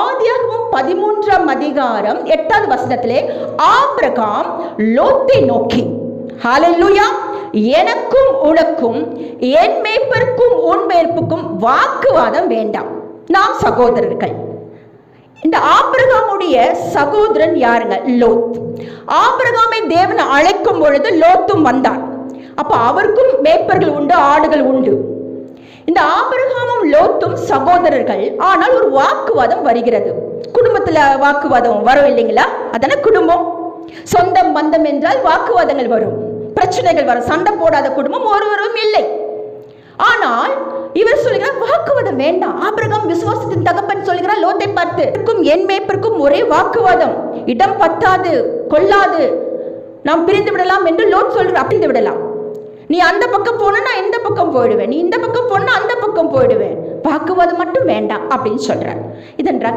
ஆதியாகமும் பதிமூன்றாம் அதிகாரம் எட்டாவது வசனத்திலே ஆபிரகாம் லோத்தை நோக்கி ஹalleluya எனக்கும் உனக்கும் என் மேய்ப்பருக்கும் உன் மேற்புக்கும் வாக்குவாதம் வேண்டாம். நாம் சகோதரர்கள். இந்த ஆபிரகாமுடைய சகோதரன் யாருங்க? லோத். ஆபிரகாமை தேவன் அழைக்கும் பொழுது லோத்தும் வந்தான். அப்ப அவருக்கும் மேய்ப்பர்கள் உண்டு ஆடுகள் உண்டு. இந்த ஆபிரகாமும் லோத்தும் சகோதரர்கள். ஆனால் ஒரு வாக்குவாதம் வருகிறது. குடும்பத்துல வாக்குவாதம் வரும் இல்லைங்களா? அதான குடும்பம்? சொந்தம் பந்தம் என்றால் வாக்குவாதங்கள் வரும். பிரச்சனைகள் வரும். சண்டை போடாத குடும்பம் ஒருவரும் இல்லை. ஆனால் இவர் சொல்கிறார் வாக்குவாதம் வேண்டாம். ஆபிரகாம் விசுவாசத்தின் தகப்பன் சொல்கிறார் லோத்தை பார்த்து "இருக்கும் என் மேய்ப்பிற்கும் ஒரே வாக்குவாதம். இடம் பத்தாது கொள்ளாது. நாம் பிரிந்து விடலாம் என்று லோட் சொல்கிறார். பிரிந்து விடலாம். நீ அந்த பக்கம் போனா நான் இந்த பக்கம் போயிடுவேன். நீ இந்த பக்கம் போனா அந்த பக்கம் போயிடுவேன். வாக்குவாதம் மட்டும் வேண்டாம் அப்படின்னு சொல்றார். இதன் ரக